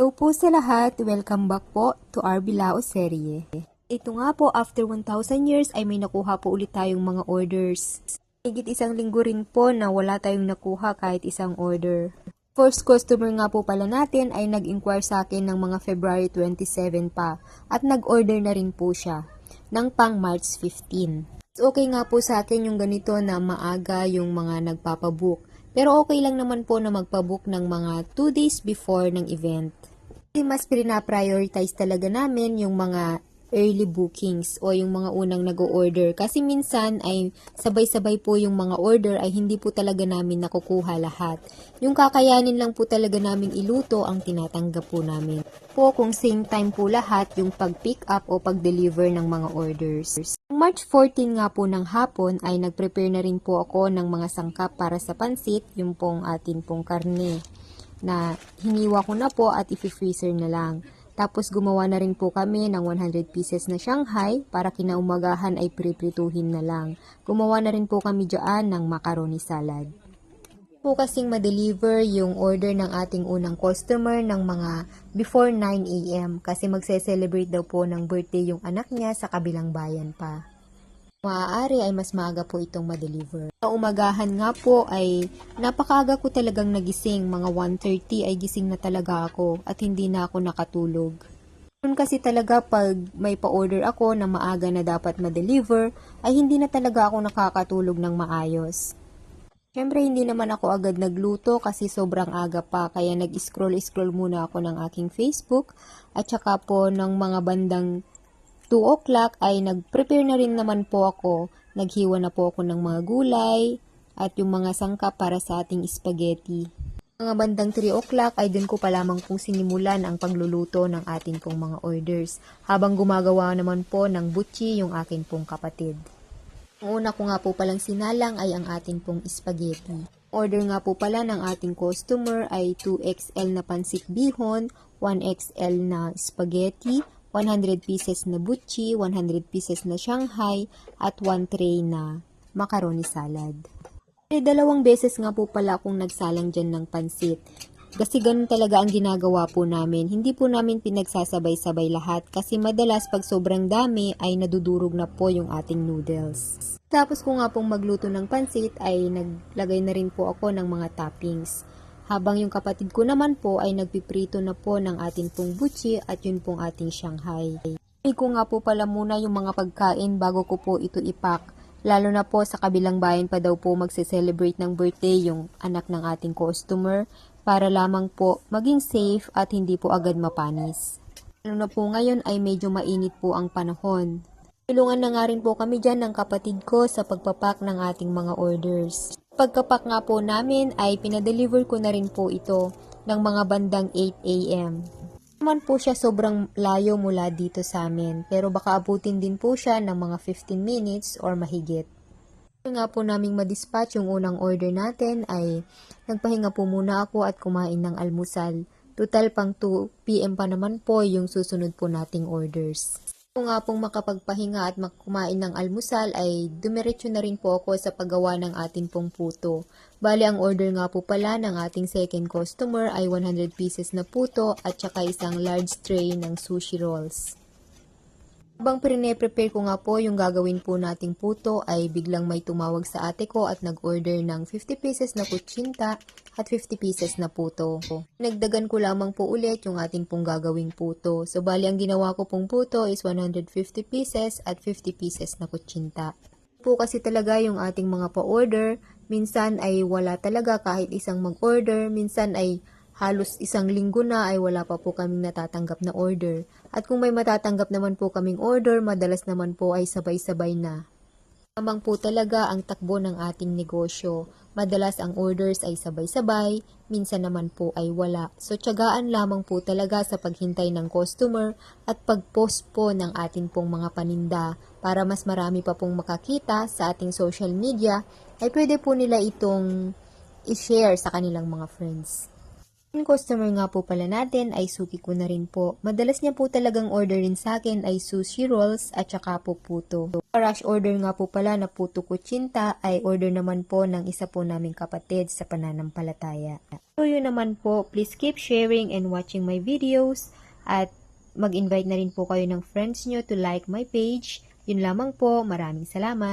Hello po sa lahat, welcome back po to our Bilao serye. Ito nga po, after 1,000 years ay may nakuha po ulit tayong mga orders. Higit isang linggo rin po na wala tayong nakuha kahit isang order. First customer nga po pala natin ay nag-inquire sa akin ng mga February 27 pa at nag-order na rin po siya ng pang March 15. Okay nga po sa akin yung ganito na maaga yung mga nagpapabook. Pero okay lang naman po na magpabook ng mga 2 days before ng event. Kasi mas pina-prioritize talaga namin yung mga early bookings o yung mga unang nag-order. Kasi minsan ay sabay-sabay po yung mga order ay hindi po talaga namin nakukuha lahat. Yung kakayanin lang po talaga namin iluto ang tinatanggap po namin. Po kung same time po lahat yung pag-pick up o pag-deliver ng mga orders. March 14 nga po ng hapon ay nag-prepare na rin po ako ng mga sangkap para sa pansit, yung pong atin pong karne na hiniwa ko na po at i-freezer na lang. Tapos gumawa na rin po kami ng 100 pieces na Shanghai para kinaumagahan ay priprituhin na lang. Gumawa na rin po kami dyan ng macaroni salad. Po kasing ma-deliver yung order ng ating unang customer ng mga before 9 a.m. kasi magse-celebrate daw po ng birthday yung anak niya sa kabilang bayan pa. Maaari ay mas maaga po itong ma-deliver. Sa umagahan nga po ay napakaaga ko talagang nagising. Mga 1.30 ay gising na talaga ako at hindi na ako nakatulog. Noon kasi talaga pag may pa-order ako na maaga na dapat ma-deliver, ay hindi na talaga ako nakakatulog ng maayos. Siyempre, hindi naman ako agad nagluto kasi sobrang aga pa, kaya nag-scroll-scroll muna ako ng aking Facebook at saka po ng mga bandang 2 o'clock ay nag-prepare na rin naman po ako. Naghiwa na po ako ng mga gulay at yung mga sangkap para sa ating spaghetti. Mga bandang 3 o'clock ay dun ko pa lamang pong sinimulan ang pagluluto ng ating pong mga orders. Habang gumagawa naman po ng butchi yung akin pong kapatid. Ang una ko nga po palang sinalang ay ang ating pong spaghetti. Order nga po pala ng ating customer ay 2XL na pansit bihon, 1XL na spaghetti, 100 pieces na butchi, 100 pieces na Shanghai, at 1 tray na macaroni salad. Eh, dalawang beses nga po pala akong nagsalang dyan ng pansit. Kasi ganun talaga ang ginagawa po namin. Hindi po namin pinagsasabay-sabay lahat kasi madalas pag sobrang dami ay nadudurog na po yung ating noodles. Tapos ko nga pong magluto ng pansit ay naglagay na rin po ako ng mga toppings. Habang yung kapatid ko naman po ay nagpiprito na po ng ating pong butchi at yun pong ating Shanghai. Ay ko nga po pala muna yung mga pagkain bago ko po ito ipak. Lalo na po sa kabilang bayan pa daw po magse-celebrate ng birthday yung anak ng ating customer para lamang po maging safe at hindi po agad mapanis. Lalo na po ngayon ay medyo mainit po ang panahon. Tulungan na nga rin po kami dyan ng kapatid ko sa pagpapak ng ating mga orders. Pagkapak nga po namin ay pinadeliver ko na rin po ito ng mga bandang 8 a.m. Naman po siya sobrang layo mula dito sa amin pero baka abutin din po siya ng mga 15 minutes or mahigit. Kaya nga po naming madispatch yung unang order natin ay nagpahinga po muna ako at kumain ng almusal. Total pang 2 p.m. pa naman po yung susunod po nating orders. Kung nga pong makapagpahinga at kumain ng almusal ay dumiretso na rin po ako sa paggawa ng ating pong puto. Bali ang order nga po pala ng ating second customer ay 100 pieces na puto at saka isang large tray ng sushi rolls. Habang prepare ko nga po yung gagawin po nating puto ay biglang may tumawag sa ate ko at nag-order ng 50 pieces na kutsinta at 50 pieces na puto. Nagdagan ko lamang po ulit yung ating pong gagawing puto. So bali ang ginawa ko pong puto is 150 pieces at 50 pieces na kutsinta. Po kasi talaga yung ating mga pa-order, minsan ay wala talaga kahit isang mag-order, minsan ay halos isang linggo na ay wala pa po kaming natatanggap na order. At kung may matatanggap naman po kaming order, madalas naman po ay sabay-sabay na. Tamang po talaga ang takbo ng ating negosyo. Madalas ang orders ay sabay-sabay, minsan naman po ay wala. So tiyagaan lamang po talaga sa paghintay ng customer at pag-post po ng ating pong mga paninda para mas marami pa pong makakita sa ating social media ay pwede po nila itong i-share sa kanilang mga friends. Yung customer nga po pala natin ay suki ko na rin po. Madalas niya po talagang orderin sa akin ay sushi rolls at saka po puto. Rush order nga po pala na puto kutsinta ay order naman po ng isa po naming kapatid sa pananampalataya. So yun naman po, please keep sharing and watching my videos at mag-invite na rin po kayo ng friends nyo to like my page. Yun lamang po, maraming salamat.